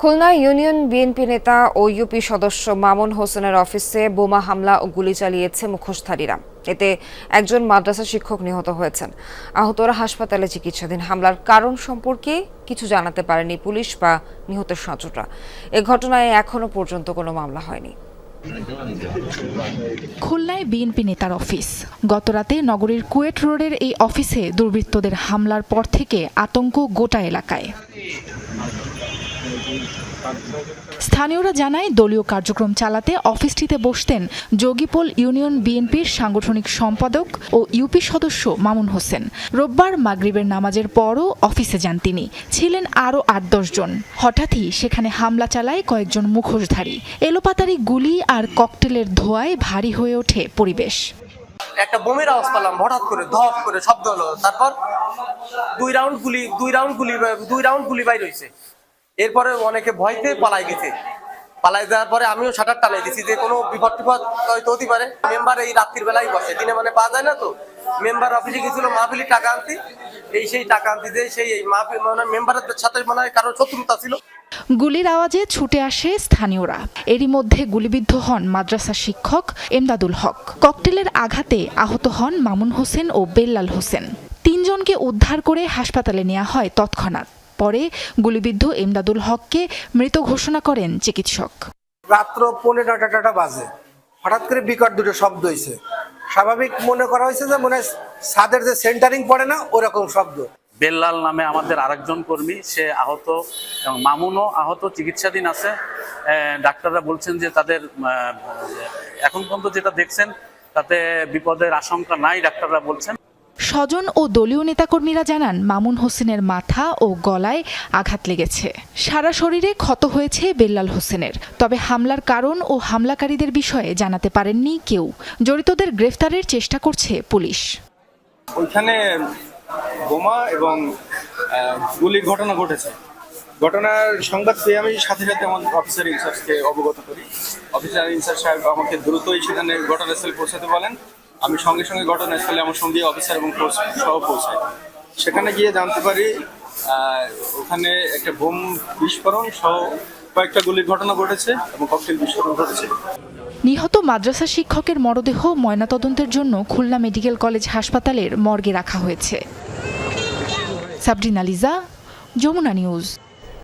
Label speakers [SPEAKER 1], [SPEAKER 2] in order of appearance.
[SPEAKER 1] Khulna union BNP নেতা ও UP সদস্য মামুন হোসেনের অফিসে বোমা হামলা ও গুলি চালিয়েছে মুখোশধারীরা। এতে একজন মাদ্রাসা শিক্ষক নিহত হয়েছেন। আহতরা হাসপাতালে চিকিৎসাধীন। হামলার কারণ সম্পর্কে কিছু জানাতে পারেনি পুলিশ বা নিহত স্বজনরা এ ঘটনায় এখনও পর্যন্ত কোনো মামলা হয়নি।
[SPEAKER 2] খুলনায় বিএনপি নেতার অফিস। গতরাতে নগরীর কুয়েট রোডের এই অফিসে দুর্বৃত্তদের হামলার পর থেকে আতঙ্ক গোটা এলাকায়। স্থানীয়রা জানায়, দলীয় কার্যক্রম চালাতে অফিসটিতে বসতেন যোগীপোল ইউনিয়ন বিএনপির সাংগঠনিক সম্পাদক ও ইউপি সদস্য মামুন হোসেন। রোববার মাগরিবের নামাজের পরও অফিসে যান তিনি। ছিলেন আরও আট জন। হঠাৎই সেখানে হামলা চালায় কয়েকজন মুখোশধারী। এলোপাতারি গুলি আর ককটেলের ধোঁয়ায় ভারী হয়ে ওঠে পরিবেশ।
[SPEAKER 3] একটা বোমের আওয়াজ পেলাম, হঠাৎ করে, ধপ করে, শব্দ হলো। তারপর দুই রাউন্ড গুলি, দুই রাউন্ড গুলি, দুই রাউন্ড গুলি বাইর হয়েছে এরপরে অনেকে ভয়তে পালাই গেছে। পালাই যাওয়ার পরে আমিও শাটার টানাই দিছি যে কোনো বিপদ টিপদ হয়তো হতে পারে। মেম্বার এই রাত্রির বেলায় বসে। দিনে মানে পাওয়া যায় না তো? মেম্বার অফিসে গেছিল, মাহফিলি টাকা আনতে। এই সেই টাকা আনতে যে সেই এই মাহফিল মানে মেম্বারের সাথে মানে কারও শত্রুতা ছিল।
[SPEAKER 2] গুলির আওয়াজে ছুটে আসে স্থানীয়রা। এরই মধ্যে গুলিবিদ্ধ হন মাদ্রাসা শিক্ষক এমদাদুল হক। ককটেলের আঘাতে আহত হন মামুন হোসেন ও বেল্লাল হোসেন। তিনজনকে উদ্ধার করে হাসপাতালে নেওয়া হয় তৎক্ষণাৎ। পরে গুলিবিদ্ধ এমদাদুল হককে মৃত ঘোষণা করেন চিকিৎসক।
[SPEAKER 4] রাত্র পনেরো নটাটা বাজে। হঠাৎ করে বিকট দুটো শব্দ হয়েছে স্বাভাবিক মনে করা হয়েছে যে মনে হয় ছাদের যে সেন্টারিং পড়ে না ওরকম শব্দ।
[SPEAKER 5] বেল্লাল নামে আমাদের আরেকজন কর্মী সে আহত এবং মামুনও আহত চিকিৎসাধীন আছে। ডাক্তাররা বলছেন যে তাদের এখন পর্যন্ত যেটা দেখছেন তাতে বিপদের আশঙ্কা নাই ডাক্তাররা বলছেন।
[SPEAKER 2] স্বজন ও দলীয় নেতাকর্মীরা জানান, মামুন হোসেনের মাথা ও গলায় আঘাত লেগেছে। সারা শরীরে ক্ষত হয়েছে বেল্লাল হোসেনের। তবে হামলার কারণ ও হামলাকারীদের বিষয়ে জানাতে পারেননি কেউ। জড়িতদের গ্রেফতারের চেষ্টা করছে পুলিশ।
[SPEAKER 6] ওইখানে বোমা এবং গুলির ঘটনা ঘটেছে। ঘটনার সংবাদ পেয়ে আমি সাথে সাথে আমার অফিসার ইনচার্জকে অবগত করি। অফিসার ইনচার্জ সাহেব আমাকে দ্রুতই সেখানে ঘটনাস্থলে পৌঁছাতে বলেন। আমি সঙ্গে সঙ্গে ঘটনাস্থলে আমার সঙ্গে অফিসার এবং সহ পৌঁছাই। সেখানে গিয়ে জানতে পারি ওখানে একটা বোম বিস্ফোরণ সহ কয়েকটা গুলির ঘটনা ঘটেছে এবং ককটেল বিস্ফোরণ ঘটেছে।
[SPEAKER 2] নিহত মাদ্রাসা শিক্ষকের মরদেহ ময়নাতদন্তের জন্য খুলনা মেডিকেল কলেজ হাসপাতালের মর্গে রাখা হয়েছে। সাবরিনা লিজা, যমুনা নিউজ।